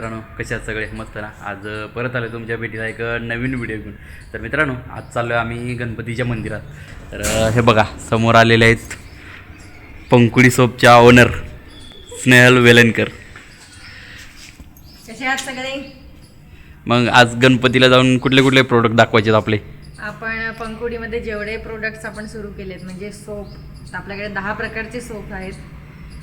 मित्रांनो कशा सगळे? मस्त ना? आज परत आलो तुमच्या भेटीला एक नवीन व्हिडिओ घेऊन. तर मित्रांनो आज चाललो आहे आम्ही गणपतीच्या मंदिरात. तर हे बघा समोर आलेले आहेत पंकुडी सोपच्या ओनर स्नेहल वेलनकर कसे आहात सगळे? मग आज गणपतीला जाऊन कुठले कुठले प्रोडक्ट दाखवायचे आहेत आपले? आपण पंकुडीमध्ये जेवढे प्रोडक्ट्स आपण सुरू केलेत म्हणजे सोप आपल्याकडे दहा प्रकारचे सोप आहेत.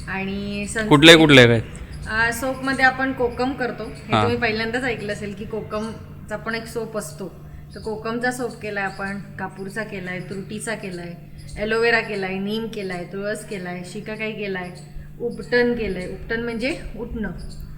आणि कुठले कुठले काय अं, सोपमध्ये आपण कोकम करतो. हे हा. तुम्ही पहिल्यांदाच ऐकलं असेल की कोकमचा पण एक सोप असतो. तर कोकमचा सोप केलाय आपण कापूरचा केलाय तुरटीचा केलाय एलोवेरा केलाय नीम केलाय तुळस केलाय शिकाकाई केलाय उपटन केलंय. उपटन म्हणजे उठणं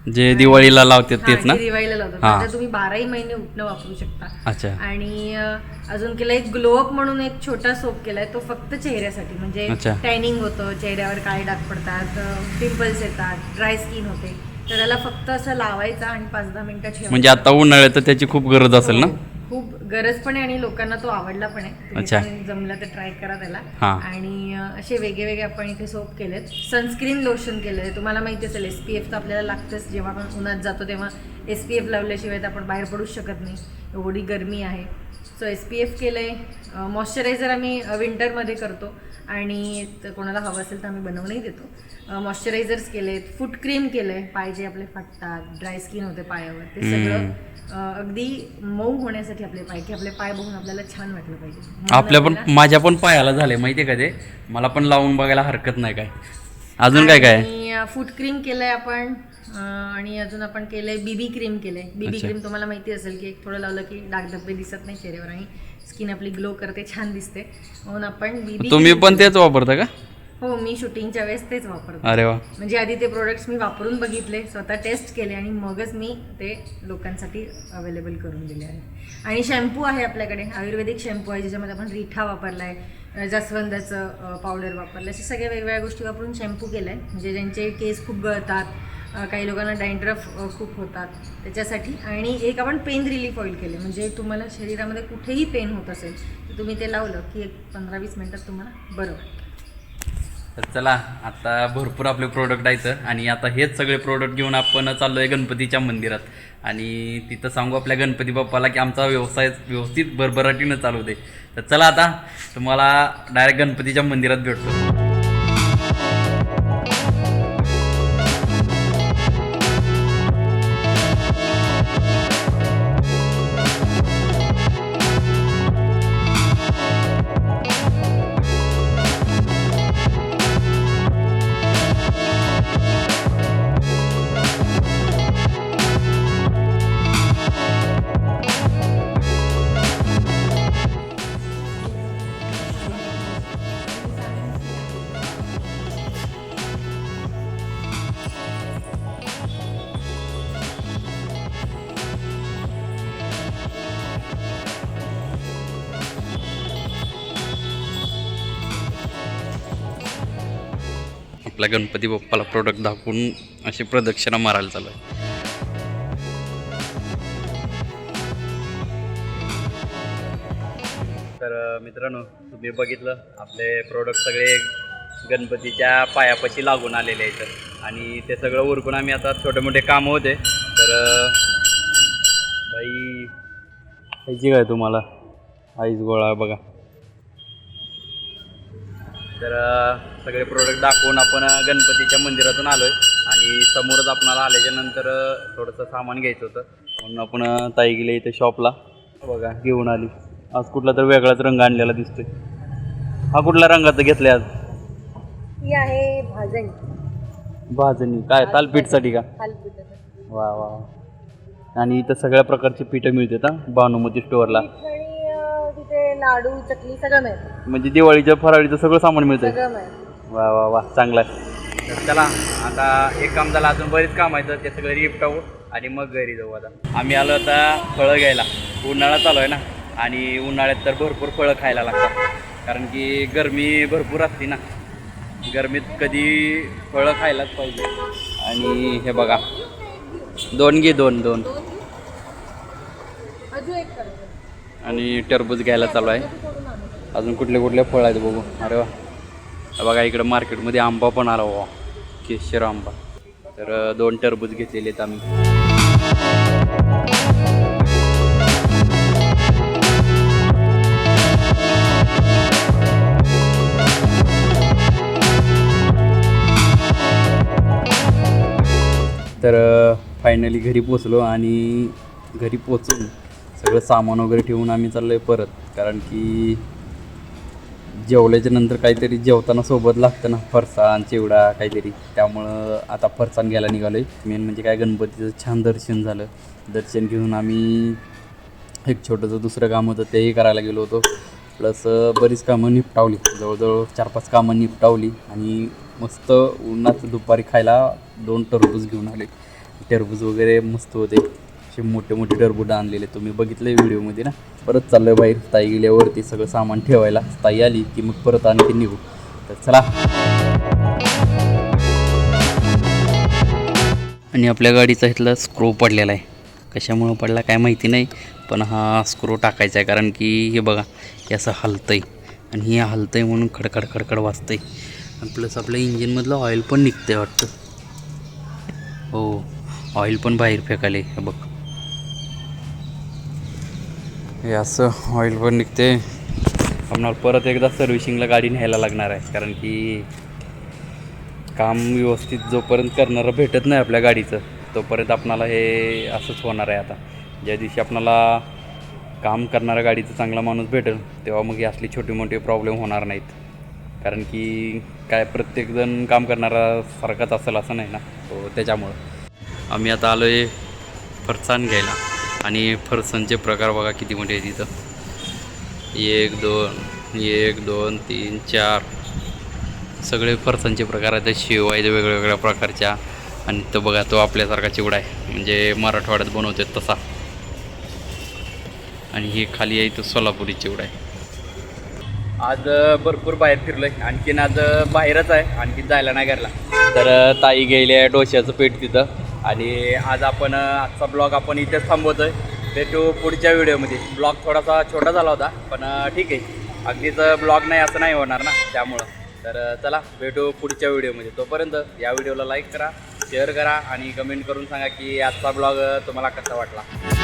जे दिवाळीला लावतात तेच ना? दिवाळीला लावतात. हा. आता तुम्ही बाराही महिने उठणं वापरू शकता. अच्छा. आणि अ, अजून केलाय एक ग्लोअप म्हणून एक छोटा सोप केलाय तो फक्त चेहऱ्यासाठी. म्हणजे अच्छा. टॅनिंग होतं चेहऱ्यावर काळे डाग पडतात पिंपल्स येतात ड्राय स्किन होते. तर त्याला फक्त असं लावायचा आणि पाच दहा मिनिटं ठेवायचं. म्हणजे आता उन्हाळ्यात तर त्याची खूप गरज असेल ना? हो, खूप गरज पण आहे आणि लोकांना तो आवडला पण आहे. जमलं तर ट्राय करा त्याला. आणि असे वेगळे वेगळे आपण इथे सोप केलेत. सनस्क्रीन लोशन केलंय तुम्हाला माहिती असेल एस पी एफ तर आपल्याला लागतंच. जेव्हा आपण उन्हात जातो तेव्हा एस पी एफ लावल्याशिवाय तर आपण बाहेर पडूच शकत नाही. एवढी गरमी आहे. सो एस पी एफ केलं आहे मॉइश्चरायझर आम्ही विंटरमध्ये करतो. आणि कोणाला हवं असेल तर आम्ही बनवूनही देतो. मॉइश्चरायझर्स केलेत फूट क्रीम केलं आहे पाय जे आपले फाटतात ड्राय स्किन होते पायावर. ते सगळं अगदी मऊ होण्यासाठी आपले पाय की आपले पाय बघून आपल्याला छान वाटलं पाहिजे. आपल्या पण माझ्या पण पायाला झाले माहितीये का ते? मला पण लावून बघायला हरकत नाही काय. अजून काय काय? फूट क्रीम केलंय आपण. आणि अजून आपण केलंय बीबी क्रीम केलंय. बीबी अच्छा. क्रीम तुम्हाला माहिती असेल की एक थोडं लावलं की डाग धब्बे दिसत नाही चेहऱ्यावर आणि स्किन आपली ग्लो करते छान दिसते. म्हणून आपण बीबी तुम्ही पण तेच वापरता का? हो मी शूटिंगच्या वेळेस तेच वापरते. अरे वा. म्हणजे आधी ते प्रोडक्ट्स मी वापरून बघितले स्वतः टेस्ट केले आणि मगच मी ते लोकांसाठी अवेलेबल करून दिले आहे. आणि शॅम्पू आहे आपल्याकडे आयुर्वेदिक शॅम्पू आहे ज्याच्यामध्ये आपण रिठा वापरला आहे जास्वंदाचं पावडर वापरलं असे सगळ्या वेगवेगळ्या गोष्टी वापरून शॅम्पू केला आहे म्हणजे ज्यांचे केस खूप गळतात काही लोकांना डँड्रफ खूप होतात त्याच्यासाठी. आणि एक आपण पेन रिलीफ ऑइल केले म्हणजे तुम्हाला शरीरामध्ये कुठेही पेन होत असेल तर तुम्ही ते लावलं की एक पंधरा वीस मिनटात तुम्हाला बरं वाटतं. तर चला आता भरपूर आपले प्रोडक्ट आहेत आणि आता हेच सगळे प्रोडक्ट घेऊन आपण चाललो आहे गणपतीच्या मंदिरात. आणि तिथं सांगू आपल्या गणपती बाप्पाला की आमचा व्यवसाय व्यवस्थित भरभराटीनं चालू दे. तर चला आता तुम्हाला डायरेक्ट गणपतीच्या मंदिरात भेटतो. आपल्या गणपती बाप्पाला प्रोडक्ट दाखवून अशी प्रदक्षिणा मारायला चालू आहे. तर मित्रांनो तुम्ही बघितलं आपले प्रोडक्ट सगळे गणपतीच्या पायापाशी लागून आलेले आहेत. आणि ते सगळं उरकून आम्ही आता छोटे मोठे कामं होते. तर बाई ह्याची काय तुम्हाला? आईस गोळा बघा. तर सगळे प्रोडक्ट दाखवून आपण गणपतीच्या मंदिरातून आलो आहे आणि समोरच आपणाला आल्याच्यानंतर अ, थोडंसं सामान घ्यायचं होतं. म्हणून आपण ताई गेले इथे शॉपला बघा घेऊन आली. आज कुठला तर वेगळाच रंग आणलेला दिसतोय. हा कुठल्या रंगाचं घेतलाय आज? ही आहे भाजणी. भाजणी. काय तालपीठसाठी का? वा वा वा. आणि इथं सगळ्या प्रकारची पिठं मिळतात हा? भानुमती स्टोअरला तिथे लाडू चकली सगळं मिळतं. म्हणजे दिवाळीच्या फराळीचं सगळं सामान मिळतंय? सगळं मिळतं. वा वा वा चांगला आहे. तर चला आता एक काम झालं अजून बरीच काम आहे तर ते सगळं निपटावू आणि मग घरी जाऊ आता. आम्ही आलो आता फळं घ्यायला. उन्हाळा चालू आहे ना? आणि उन्हाळ्यात तर भरपूर फळं खायला लागतात. कारण की गरमी भरपूर असते ना? गरमीत कधी फळं खायलाच पाहिजे. आणि हे बघा. दोन घे दोन दोन अजून एक करतो आणि टरबूज घ्यायला चालू आहे. अजून कुठले कुठले फळ आहेत बघू. अरे वा. बघा इकडं मार्केटमध्ये आंबा पण आला वा केशर आंबा. तर दोन टरबूज घेतलेले आहेत आम्ही. तर फायनली घरी पोचलो आणि घरी पोचून सगळं सामान वगैरे ठेवून आम्ही चाललो आहे परत. कारण की जेवल्याच्या नंतर काहीतरी जेवताना सोबत लागतं ना फरसाण चिवडा काहीतरी. त्यामुळं आता फरसाण घ्यायला निघालो आहे मेन म्हणजे काय गणपतीचं छान दर्शन झालं. दर्शन घेऊन आम्ही एक छोटंसं दुसरं काम होतं तेही करायला गेलो होतो. प्लस बरीच कामं निपटावली. जवळजवळ चार पाच कामं निपटावली आणि मस्त उन्हात दुपारी खायला दोन टरबूज घेऊन आले. टरबूज वगैरे मस्त होते. असे मोठे मोठे टरबूज आणलेले तुम्ही बघितले व्हिडिओमध्ये ना? परत चाललं बाहेर. ताई गेल्यावरती सगळं सामान ठेवायला. ताई आली की मग परत आणखी निघू. तर चला. आणि आपल्या गाडीचा इथला स्क्रू पडलेला आहे. कशामुळं पडला काय माहिती नाही पण हा स्क्रू टाकायचा आहे. कारण की हे बघा हे असं हलतं आहे आणि हे हलतं आहे म्हणून खडखड खडखड वाजतं आहे आणि प्लस आपल्या इंजिनमधलं ऑइल पण निघतं आहे वाटतं. हो ऑइल पण बाहेर फेकाले हे बघ. हे असं ऑइल पण निघते. आपणाला परत एकदा सर्व्हिसिंगला गाडी न्यायला लागणार आहे कारण की काम व्यवस्थित जोपर्यंत करणारं भेटत नाही आपल्या गाडीचं तोपर्यंत आपणाला हे असंच होणार आहे आता. ज्या दिवशी आपणाला काम करणाऱ्या गाडीचं चांगला माणूस भेटेल तेव्हा मग ही असली छोटी मोठी प्रॉब्लेम होणार नाहीत. कारण की काय प्रत्येकजण काम करणारा सारखाच असेल असं नाही ना? तो त्याच्यामुळं. आम्ही आता आलो आहे फरसाण घ्यायला. आणि फरसाणचे प्रकार बघा किती मोठे आहेत तिथं एक दोन एक दोन तीन चार. सगळे फरसाणचे प्रकार आहेत. शेव आहेत वेगळ्या वेगळ्या प्रकारच्या आणि तो बघा तो आपल्यासारखा चिवडा आहे. म्हणजे मराठवाड्यात बनवतात तसा. आणि हे खाली आहे तो सोलापुरी चिवडा आहे. आज भरपूर बाहेर फिरलोय. आणखीन आज बाहेरच आहे. आणखीन जायला नाही घरला. तर ताई गेले डोश्याचं पेट तिथं. आणि आज आपण आजचा ब्लॉग आपण इथेच थांबवतो आहे भेटू पुढच्या व्हिडिओमध्ये. ब्लॉग थोडासा छोटा झाला होता पण ठीक आहे. अगदीच ब्लॉग नाही असं नाही होणार ना त्यामुळं. तर चला भेटू पुढच्या व्हिडिओमध्ये. तोपर्यंत या व्हिडिओला लाईक करा शेअर करा आणि कमेंट करून सांगा की आजचा ब्लॉग तुम्हाला कसा वाटला.